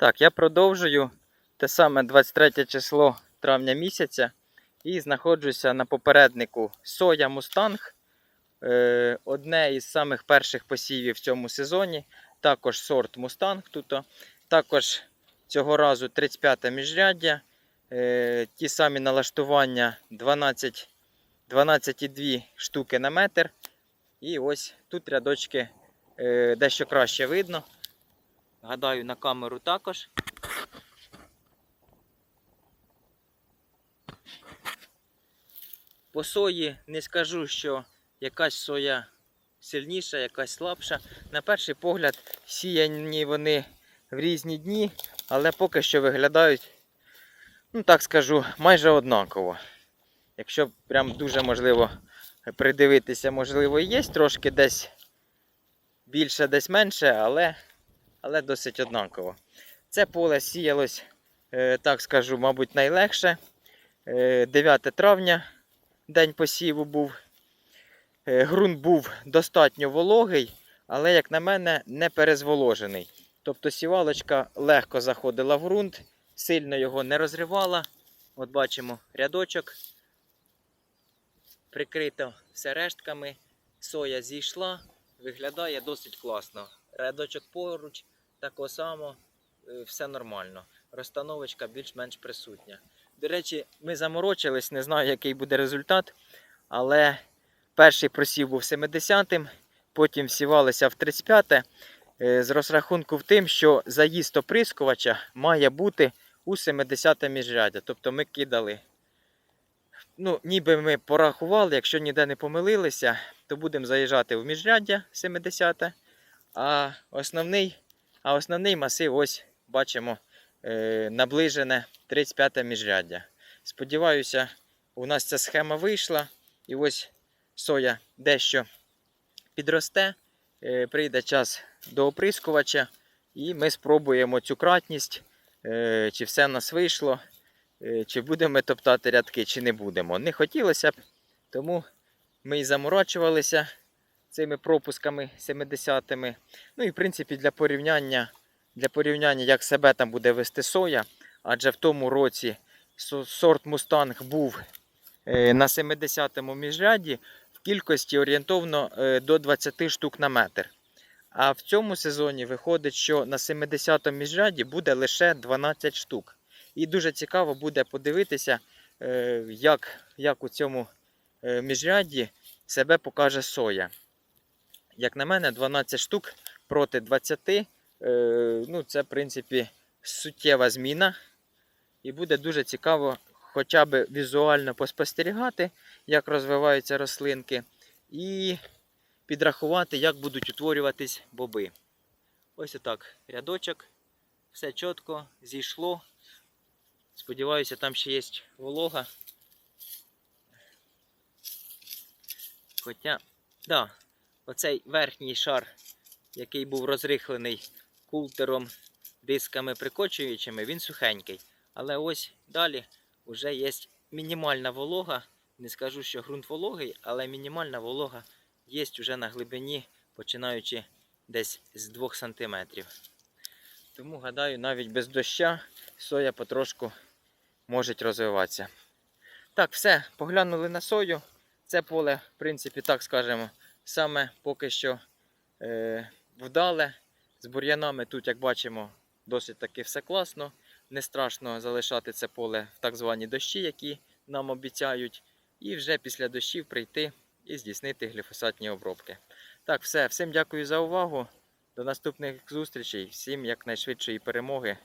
Так, я продовжую те саме 23 число травня місяця і знаходжуся на попереднику Соя Мустанг. Е, Одне із самих перших посівів в цьому сезоні. Також сорт Мустанг тут. Також цього разу 35 міжряддя. Е, Ті самі налаштування 12, 12,2 штуки на метр. І ось тут рядочки е, дещо краще видно. Гадаю, на камеру також. По сої не скажу, що якась соя сильніша, якась слабша. На перший погляд, сіяні вони в різні дні, але поки що виглядають, ну так скажу, майже однаково. Якщо прям дуже можливо придивитися, можливо, і є трошки десь більше, десь менше, але, але досить однаково. Це поле сіялось, е, так скажу, мабуть, найлегше. Е, 9 травня день посіву був. Е, Ґрунт був достатньо вологий, але, як на мене, не перезволожений. Тобто сівалочка легко заходила в ґрунт, сильно його не розривала. От бачимо рядочок. Прикрито все рештками. Соя зійшла, виглядає досить класно. Рядочок поруч, тако само, е, все нормально. Розстановочка більш-менш присутня. До речі, ми заморочились, не знаю, який буде результат, але перший просів був 70-м, потім всівалися в 35-те. е, З розрахунку в тим, що заїзд оприскувача має бути у 70-те міжряддя. Тобто ми кидали. Ну, ніби ми порахували, якщо ніде не помилилися, то будемо заїжджати в міжряддя 70-те. А основний, а основний масив, ось бачимо, е, наближене 35 міжряддя. Сподіваюся, у нас ця схема вийшла. І ось соя дещо підросте, е, прийде час до оприскувача, і ми спробуємо цю кратність, е, чи все в нас вийшло, чи будемо топтати рядки, чи не будемо. Не хотілося б, тому ми і заморочувалися цими пропусками 70-ми. Ну і в принципі для порівняння, для порівняння, як себе там буде вести соя, адже в тому році сорт Мустанг був е, на 70-му міжряді в кількості орієнтовно е, до 20 штук на метр. А в цьому сезоні виходить, що на 70-му міжряді буде лише 12 штук. І дуже цікаво буде подивитися, е, як, як у цьому міжряді себе покаже соя. Як на мене, 12 штук проти 20. е, Ну, це, в принципі, суттєва зміна. І буде дуже цікаво хоча б візуально поспостерігати, як розвиваються рослинки, і підрахувати, як будуть утворюватись боби. Ось отак рядочок. Все чітко, зійшло. Сподіваюся, там ще є волога. Хоча, да, оцей верхній шар, який був розрихлений култером, дисками прикочуючими, він сухенький. Але ось далі вже є мінімальна волога. Не скажу, що ґрунт вологий, але мінімальна волога є вже на глибині, починаючи десь з 2 см. Тому, гадаю, навіть без доща соя потрошку може розвиватися. Так, все, поглянули на сою. Це поле, в принципі, так скажемо, саме поки що е, вдале. З бур'янами тут, як бачимо, досить таки все класно. Не страшно залишати це поле в так звані дощі, які нам обіцяють. І вже після дощів прийти і здійснити гліфосатні обробки. Так, все, всім дякую за увагу. До наступних зустрічей, всім якнайшвидшої перемоги.